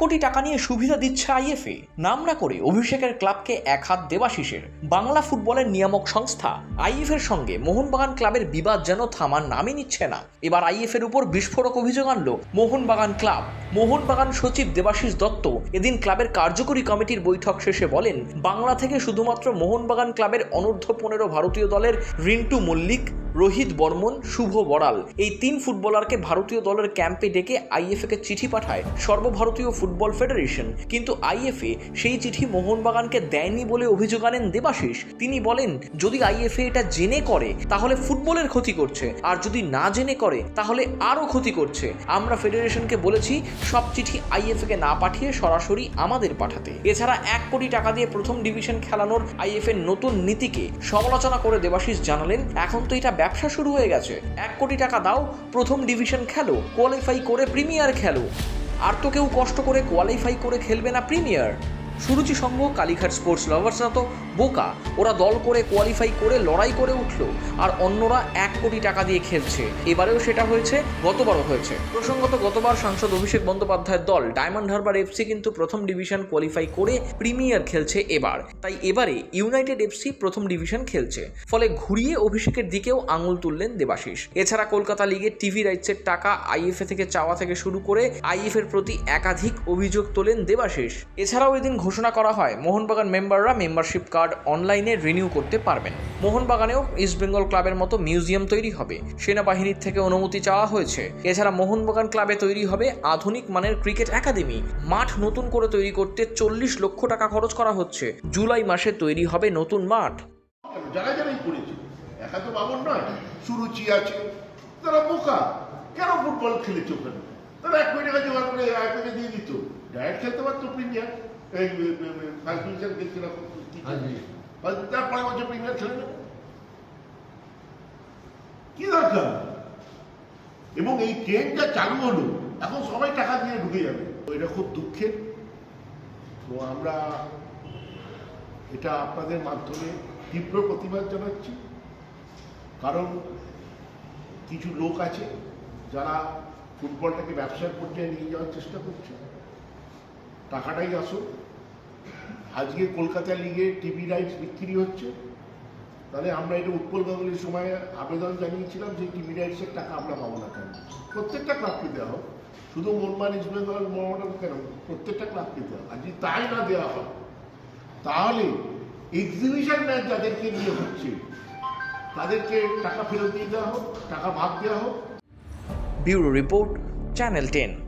কোটি টাকা নিয়ে সুবিধা দিচ্ছে আইএফএ নাম না করে অভিষেকের ক্লাবকে এক হাত দেবাশিসের বাংলা ফুটবলের নিয়ামক সংস্থা আইএফ এর সঙ্গে মোহনবাগান ক্লাবের বিবাদ যেন থামার নামই নিচ্ছে না। এবার আইএফ এর উপর বিস্ফোরক অভিযোগ আনলো মোহনবাগান ক্লাব। মোহনবাগান সচিব দেবাশিস দত্ত এদিন ক্লাবের কার্যকরী কমিটির বৈঠক শেষে বলেন, বাংলা থেকে শুধুমাত্র মোহনবাগান ক্লাবের অনূর্ধ্ব পনেরো ভারতীয় দলের রিন্টু মল্লিক, রোহিত বর্মন, শুভ বড়াল এই তিন ফুটবলারকে ভারতীয় দলের ক্যাম্পে ডেকে আইএফএ কে চিঠি পাঠায় সর্বভারতীয় ফুটবল ফেডারেশন। কিন্তু আইএফএ সেই চিঠি মোহনবাগানকে দেয়নি বলে অভিযোগ আনেন দেবাশিস। তিনি বলেন, যদি আইএফএ এটা জেনে করে, তাহলে ফুটবলের ক্ষতি করছে। আর যদি না জেনে করে, তাহলে আরও ক্ষতি করছে। আমরা ফেডারেশনকে বলেছি, সব চিঠি আইএফএ কে না পাঠিয়ে সরাসরি আমাদের পাঠাতে। এছাড়া এক কোটি টাকা দিয়ে প্রথম ডিভিশন খেলানোর আইএফ এর নতুন নীতিকে সমালোচনা করে দেবাশিস জানালেন, এখন তো এটা ব্যবসা শুরু হয়ে গেছে। এক কোটি টাকা দাও, প্রথম ডিভিশন খেলো, কোয়ালিফাই করে প্রিমিয়ার খেলো। আর তো কেউ কষ্ট করে কোয়ালিফাই করে খেলবে না প্রিমিয়ার সুরুচি সংঘ, কালীঘাট স্পোর্টস লাভার্সরা তো বোকা। ওরা দল করে কোয়ালিফাই করে, লড়াই করে উঠল। আর অন্যরা এক কোটি টাকা দিয়ে খেলছে। এবারেও সেটা হয়েছে, গতবারও হয়েছে। প্রসঙ্গত গতবার সাংসদ অভিষেক বন্দ্যোপাধ্যায়ের দল ডায়মন্ড হারবার এফসি কিন্তু প্রথম ডিভিশন কোয়ালিফাই করে প্রিমিয়ার খেলছে এবার। তাই এবারে ইউনাইটেড এফসি প্রথম ডিভিশন খেলছে। ফলে ঘুরিয়ে অভিষেকের দিকেও আঙুল তুললেন দেবাশিস। এছাড়া কলকাতা লিগের টিভি রাইটসের টাকা আইএফএ থেকে চাওয়া থেকে শুরু করে আইএফ এর প্রতি একাধিক অভিযোগ তোলেন দেবাশিস। এছাড়াও এদিন ঘোষণা করা হয়, মোহনবাগান মেম্বাররা মেম্বারশিপ কার্ড অনলাইনে রিনিউ করতে পারবেন। মোহনবাগানেও ইস্টবেঙ্গল ক্লাবের মতো মিউজিয়াম তৈরি হবে। সেনাবাহিনীর থেকে অনুমতি চাওয়া হয়েছে। এছাড়া মোহনবাগান ক্লাবে তৈরি হবে আধুনিক মানের ক্রিকেট একাডেমি মাঠ নতুন করে তৈরি করতে চল্লিশ লক্ষ টাকা খরচ করা হচ্ছে। জুলাই মাসে তৈরি হবে নতুন মাঠ। ফুটবল খেলেছে ওখানে? তারা এক আয়তনে দিয়ে দিত। ডাইরেক্ট খেলতে পারতো প্রিমিয়ার এই তারপরে বছর প্রিমিয়ার খেলে নেবে। কি দরকার? এবং এই ট্রেনটা চালু হলো এখন সবাই টাকা দিয়ে ঢুকে যাবে। তো এটা খুব দুঃখের। তো আমরা এটা আপনাদের মাধ্যমে তীব্র প্রতিবাদ জানাচ্ছি। কারণ কিছু লোক আছে যারা ফুটবলটাকে ব্যবসার পর্যায়ে নিয়ে যাওয়ার চেষ্টা করছে। টাকাটাই আসুক। আজকে কলকাতা লিগে টিভি রাইটস বিক্রি হচ্ছে। তাহলে আমরা এটা উৎপল গাঙ্গুলির সময় আবেদন জানিয়েছিলাম যে টিভি রাইটসের টাকা আমরা পাবো না কেন? প্রত্যেকটা ক্লাবকে দেওয়া হোক। শুধু ইস্ট বেঙ্গল মোহামেডান কেন? প্রত্যেকটা ক্লাবকে দেওয়া। আর যদি তাই না দেওয়া হয়, তাহলে এক্সিবিশন ম্যাচ যাদেরকে নিয়ে হচ্ছে, তাদেরকে টাকা ফেরত দিয়ে দেওয়া হোক, টাকা ভাগ দেওয়া হোক। Bureau report, channel ten.